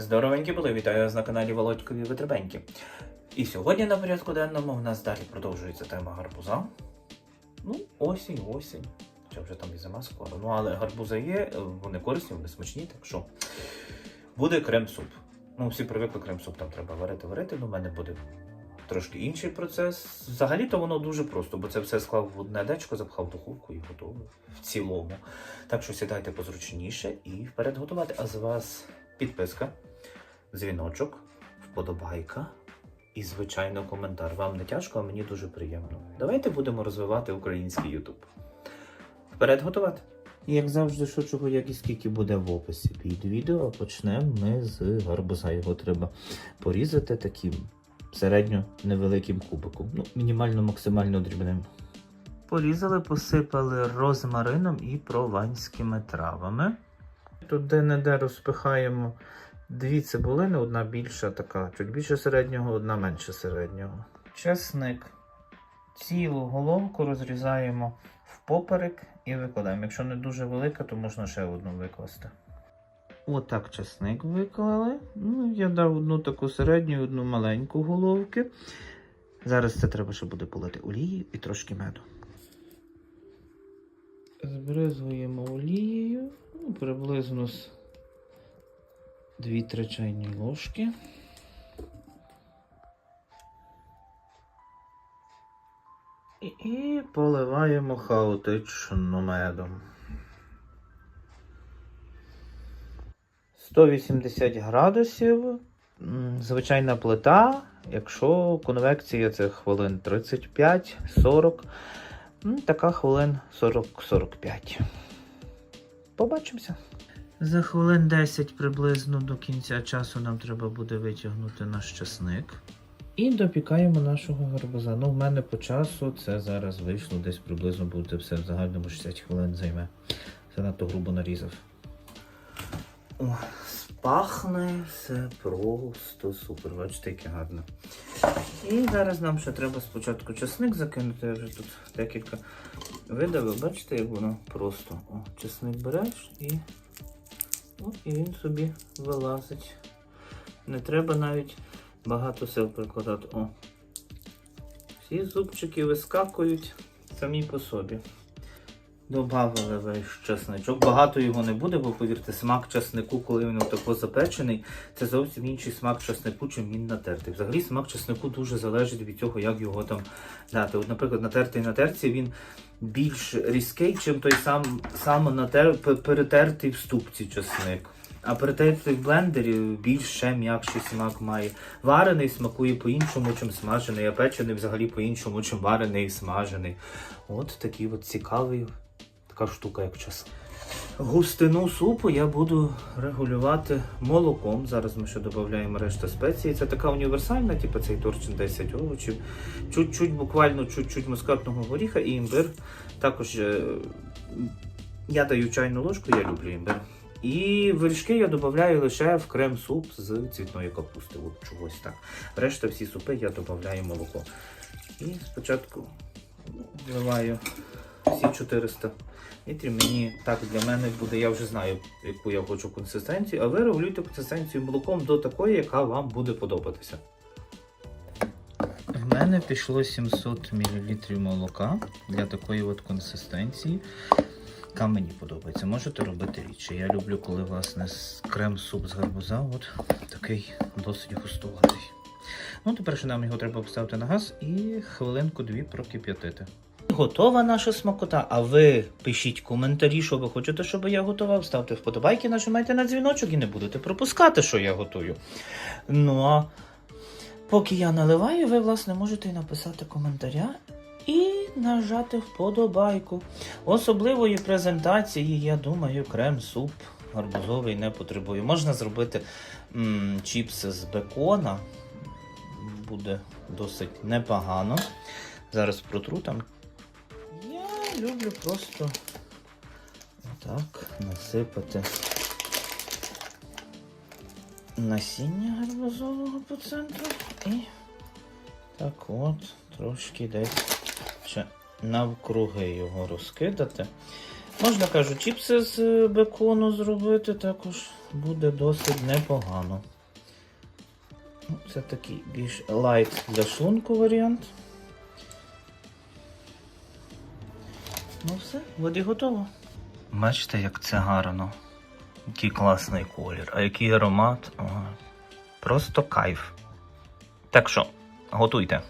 Здоровенькі були, вітаю вас на каналі Володькові Витребеньки. І сьогодні на порядку денному в нас далі продовжується тема гарбуза. Ну, осінь, осінь. Чи вже там і зима скоро. Ну, але гарбузи є, вони корисні, вони смачні, так що буде крем-суп. Ну, всі привикли крем-суп, там треба варити, варити. Ну, в мене буде трошки інший процес. Взагалі-то воно дуже просто, бо це все склав в одне дечко, запхав в духовку і готово в цілому. Так що сідайте позручніше і вперед готувати. А з вас підписка, дзвіночок, вподобайка і, звичайно, коментар. Вам не тяжко, а мені дуже приємно. Давайте будемо розвивати український Ютуб. Вперед готувати. Як завжди, що чого, як і скільки буде в описі під відео, почнемо ми з гарбуза. Його треба порізати таким середньо невеликим кубиком. Ну, мінімально максимально дрібним. Порізали, посипали розмарином і прованськими травами. Тут де-не-де розпихаємо дві цибулини, одна більша така, чуть більше середнього, одна менше середнього. Чесник. Цілу головку розрізаємо впоперек і викладаємо. Якщо не дуже велика, то можна ще одну викласти. Отак чесник виклали. Ну, я дав одну таку середню, одну маленьку головки. Зараз це треба ще буде полити олії і трошки меду. Збризуємо олією ну, приблизно з 2-3 чайні ложки. І, поливаємо хаотично медом. 180 градусів. Звичайна плита. Якщо конвекція це хвилин 35-40. Ну, така хвилин 40-45. Побачимося. За хвилин 10 приблизно до кінця часу нам треба буде витягнути наш часник. І допікаємо нашого гарбуза. Ну, в мене по часу це зараз вийшло десь приблизно буде все в загальному 60 хвилин займе. Це надто грубо нарізав. О, спахне все просто супер. Бачите, яке гарно. І зараз нам ще треба спочатку чесник закинути. Я вже тут декілька видавив. Бачите, як воно просто. О, чесник береш і, о, і він собі вилазить. Не треба навіть багато сил прикладати. О. Всі зубчики вискакують самі по собі. Добавили весь чесничок. Багато його не буде, бо повірте, смак чеснику, коли він тако запечений, це зовсім інший смак чеснику, чим він натертий. Взагалі смак чеснику дуже залежить від того, як його там дати. От, наприклад, натертий на терці він більш різкий, чим той сам, сам натер, перетертий в ступці чесник. А перетертий в блендері більш ще м'якший смак має. Варений смакує по-іншому, чим смажений, а печений взагалі по-іншому, чим варений і смажений. От такий от цікавий така штука, як час. Густину супу я буду регулювати молоком. Зараз ми ще додаємо решту спеції. Це така універсальна, типу цей торчин 10 овочів. Чуть-чуть, буквально чуть-чуть мускатного горіха і імбир. Також е, я даю чайну ложку, я люблю імбир. І вершки я додаю лише в крем-суп з цвітної капусти. От чогось так. Решта всі супи я додаю молоко. І спочатку вливаю всі 400 літрів. Мені так для мене буде, я вже знаю, яку я хочу консистенцію, а ви регулюйте консистенцію молоком до такої, яка вам буде подобатися. В мене пішло 700 мл молока для такої от консистенції, яка мені подобається. Можете робити рідше. Я люблю, коли власне крем-суп з гарбуза от такий досить густуватий. Ну, тепер що нам його треба поставити на газ і хвилинку-дві прокип'ятити. Готова наша смакота. А ви пишіть коментарі, що ви хочете, щоб я готував. Ставте вподобайки, нажимайте на дзвіночок і не будете пропускати, що я готую. Ну а поки я наливаю, ви, власне, можете написати коментаря і нажати вподобайку. Особливої презентації, я думаю, крем-суп гарбузовий не потребує. Можна зробити м, чіпси з бекона. Буде досить непогано. Зараз протру там люблю просто так насипати насіння гарбузового по центру і так от трошки десь ще навкруги його розкидати. Можна, кажу, чіпси з бекону зробити, також буде досить непогано. Ну, Це такий більш лайт для шлунку варіант. Ну все, воді готово. Бачите, як це гарно. Який класний колір, а який аромат. О, Просто кайф. Так що, готуйте.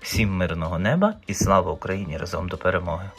Всім мирного неба і слава Україні разом до перемоги!